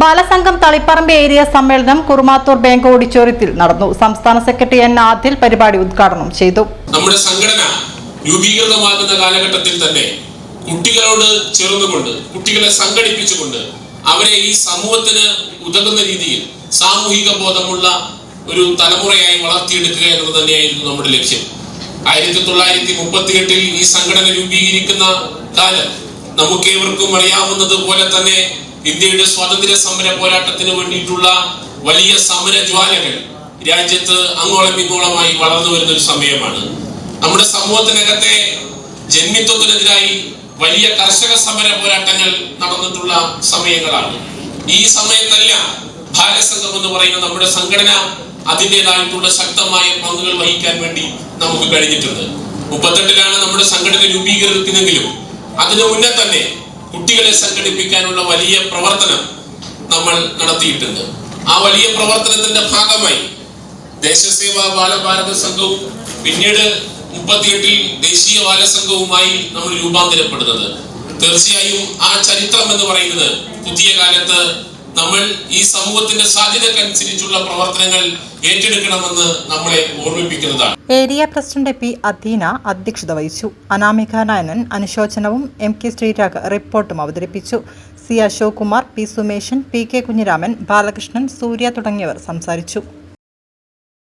Balasangham Taliparamba area സമ്മേളനം Kurumathur bank ഓഡിറ്റോറിയത്തിൽ നടന്നു. സംസ്ഥാന സെക്രട്ടറി എൻ ആദിൽ പരിപാടി ഉദ്ഘാടനം ചെയ്തു. നമ്മുടെ സംഘടന രൂപീകൃതമാകുന്ന കാലഘട്ടത്തിൽ തന്നെ കുട്ടികളോട് ചേർന്നുകൊണ്ട് കുട്ടികളെ സംഘടിപ്പിച്ചുകൊണ്ട് അവരെ ഈ സമൂഹത്തിന് ഉതകുന്ന രീതിയിൽ സാമൂഹിക ബോധമുള്ള ഒരു തലമുറയായി വളർത്തിയെടുക്കുക എന്നത് തന്നെയായിരുന്നു നമ്മുടെ ലക്ഷ്യം. ആയിരത്തി തൊള്ളായിരത്തി മുപ്പത്തി എട്ടിൽ ഈ സംഘടന രൂപീകരിക്കുന്ന കാലം നമുക്കേവർക്കും അറിയാവുന്നത് പോലെ തന്നെ ഇന്ത്യയുടെ സ്വാതന്ത്ര്യ സമര പോരാട്ടത്തിന് വേണ്ടിയിട്ടുള്ള വലിയ സമര ജ്വാലകൾ രാജ്യത്ത് അങ്ങോളം ഇങ്ങോളമായി വളർന്നു വരുന്ന ഒരു സമയമാണ്. നമ്മുടെ സമൂഹത്തിനകത്തെ ജന്മിത്വത്തിനെതിരായി വലിയ കർഷക സമര പോരാട്ടങ്ങൾ നടന്നിട്ടുള്ള സമയങ്ങളാണ്. ഈ സമയത്തല്ല ഭാരസംഘം എന്ന് പറയുന്ന നമ്മുടെ സംഘടന അതിന്റെതായിട്ടുള്ള ശക്തമായ പങ്കുകൾ വഹിക്കാൻ വേണ്ടി നമുക്ക് കഴിഞ്ഞിട്ടുണ്ട്. മുപ്പത്തെട്ടിലാണ് നമ്മുടെ സംഘടന രൂപീകരിക്കുന്നതെങ്കിലും അതിനു മുന്നേ തന്നെ കുട്ടികളെ സംഘടിപ്പിക്കാനുള്ള വലിയ പ്രവർത്തനം നമ്മൾ നടത്തിയിട്ടുണ്ട്. ആ വലിയ പ്രവർത്തനത്തിന്റെ ഭാഗമായി ദേശസേവാ ബാലഭാരത സംഘവും പിന്നീട് മുപ്പത്തിയെട്ടിൽ ദേശീയ ബാലസംഘവുമായി നമ്മൾ രൂപാന്തരപ്പെടുന്നത്. തീർച്ചയായും ആ ചരിത്രം എന്ന് പറയുന്നത് പുതിയ കാലത്ത് നമ്മൾ ഈ സമൂഹത്തിന്റെ സാധ്യതക്കനുസരിച്ചുള്ള പ്രവർത്തനങ്ങൾ ഏറ്റെടുക്കണമെന്ന് നമ്മളെ ഓർമ്മിപ്പിക്കുന്നതാണ്. ഏരിയ പ്രസിഡന്റ് പി അദീന അധ്യക്ഷത വഹിച്ചു. അനാമിക നായനൻ അനുശോചനവും എം കെ ശ്രീരാഗ് റിപ്പോർട്ടും അവതരിപ്പിച്ചു. C Ashok Kumar P Sumeshan P K Kunhiraman Balakrishnan Surya തുടങ്ങിയവർ സംസാരിച്ചു.